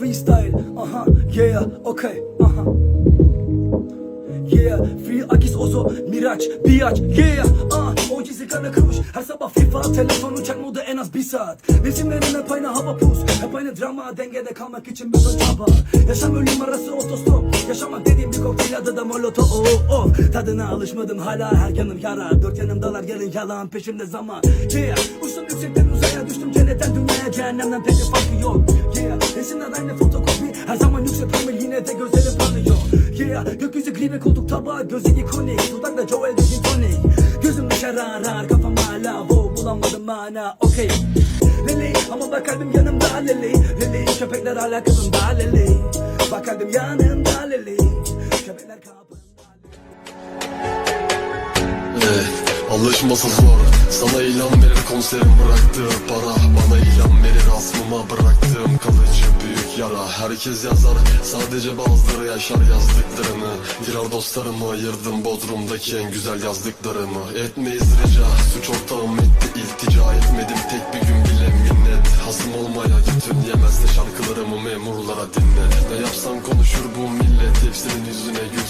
freestyle. Aha yeah okay aha. Yeah, free Akis Ozo, Miraç, Biyaç, yeah. Ah, o gizli kara kuş Her sabah FIFA, telefon uçak modu en az bir saat. Resimlerim hep aynı hava pus Hep aynı drama, dengede kalmak için bütün çaba. Yaşam ölüm arası otostop. Yaşamak dediğim bir kokteyl adı da molotov. Oh, oh. Tadına alışmadım hala her yanım yara. Dört yanımdalar gelin yalan peşimde zaman. Yeah, uçtum yüksekten uzaya düştüm cennetten dünyaya. Cehennemden pek bir farkı yok aynı fotokopi Her zaman yüksek promil yine de gözleri parlıyor. Yeah, gökyüzü gri ve koltuk tabağı gözü ikonik. Dudakta Joel Gizin Tony Gözüm dışarı arar kafam hala wow bulamadım mana okey Lele ama bak kalbim yanımda lele. Lele köpekler hala kızımda lele. Bak kalbim yanımda lele. Köpekler kapımda Evet, alışması zor Sana ilan verir konserim bıraktığı para. Bana ilan verir asmıma Herkes yazar sadece bazıları yaşar yazdıklarını Firar dostlarımı ayırdım Bodrum'daki en güzel yazdıklarımı. Etmeyiz rica suç ortağım etti iltica etmedim. Tek bir gün bile minnet Hasım olmaya gittin yemezse şarkılarımı memurlara dinle Ne yapsam konuşur bu millet hepsinin yüzüne gülsem